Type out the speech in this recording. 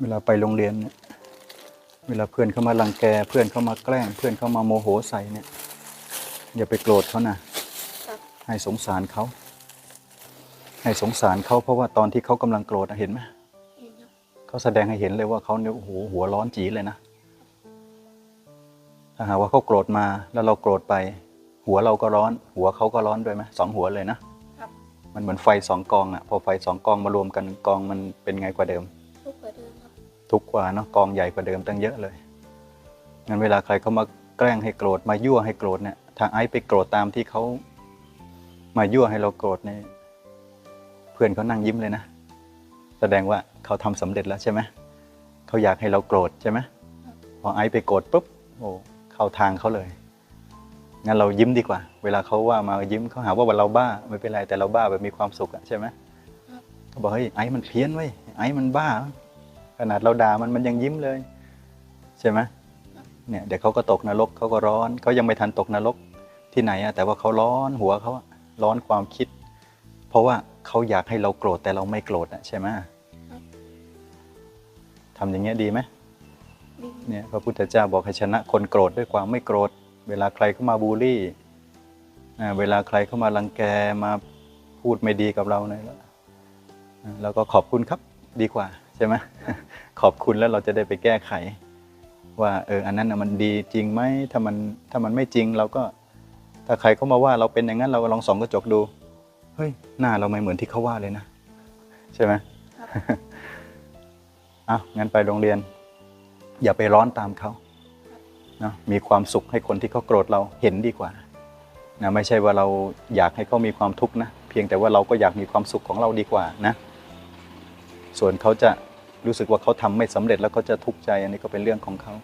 เวลาไปโรงเรียนเนี่ย เวลาเพื่อนเข้ามารังแก เพื่อนเข้ามาแกล้ง เพื่อนเข้ามาโมโหใส่เนี่ย อย่าไปโกรธเขานะครับให้สงสารเขา ให้สงสารเขาเพราะว่าตอนที่เขากำลังโกรธอะเห็นไหมเห็นครับเขาแสดงให้เห็นเลยว่าเขาเนี่ยโอ้โหหัวร้อนจีเลยนะ ถ้าหากว่าเขาโกรธมาแล้วเราโกรธไป หัวเราก็ร้อน หัวเขาก็ร้อนด้วยไหมสองหัวเลยนะครับมันเหมือนไฟสองกองอะพอไฟสองกองมารวมกันกองมันเป็นไงกว่าเดิม ทุกข์กว่าเนาะกองใหญ่กว่าเดิมตั้งเยอะเลยงั้นเวลาใครเขามาแกล้งให้โกรธมายั่วให้โกรธเนี่ยถ้าไอ้ไปโกรธตามที่เขามายั่วให้เราโกรธเนี่ยเพื่อนเขานั่งยิ้มเลยนะ แสดงว่าเขาทำสำเร็จแล้วใช่ไหมเขาอยากให้เราโกรธใช่ไหมพอไอ้ไปโกรธปุ๊บโอ้เข้าทางเขาเลยงั้นเรายิ้มดีกว่า เวลาเขาว่ามายิ้มเขาหาว่าเราบ้าไม่เป็นไรแต่เราบ้าแบบมีความสุขอะใช่ไหมเขาบอกเฮ้ยไอ้มันเพี้ยนเว้ยไอ้มันบ้า ขนาดเราด่ามันมันยังยิ้มเลย ใช่ไหมเนี่ยเดี๋ยวเขาก็ตกนรกเขาก็ร้อนเขายังไม่ทันตกนรกที่ไหนอะแต่ว่าเขาร้อนหัวเขาอะร้อนความคิด เพราะว่าเขาอยากให้เราโกรธแต่เราไม่โกรธอะใช่ไหมทำอย่างเงี้ยดีไหมดีเนี่ยพระพุทธเจ้าบอกให้ชนะคนโกรธด้วยความไม่โกรธ เวลาใครเข้ามาบูลลี่อ่าเวลาใครเข้ามารังแกมาพูดไม่ดีกับเราเนี่ยแล้วอ่าแล้วก็ขอบคุณครับดีกว่าใช่ไหม ขอบคุณแล้วเราจะได้ไปแก้ไข ว่าเอออันนั้นน่ะมันดีจริงไหมถ้ามันถ้ามันไม่จริงเราก็ ถ้าใครเข้ามาว่าเราเป็นอย่างนั้นเราก็ลองส่องกระจกดูเฮ้ยหน้าเราไม่เหมือนที่เขาว่าเลยนะ ใช่ไหมอะงั้นไปโรงเรียน อย่าไปร้อนตามเขานะมีความสุขให้คนที่เขาโกรธเราเห็นดีกว่านะไม่ใช่ว่าเราอยากให้เขามีความทุกข์นะ เพียงแต่ว่าเราก็อยากมีความสุขของเราดีกว่านะ ส่วนเขาจะ รู้สึกว่าเขาทำไม่สำเร็จแล้วเขาจะทุกข์ใจอันนี้ก็เป็นเรื่องของเขา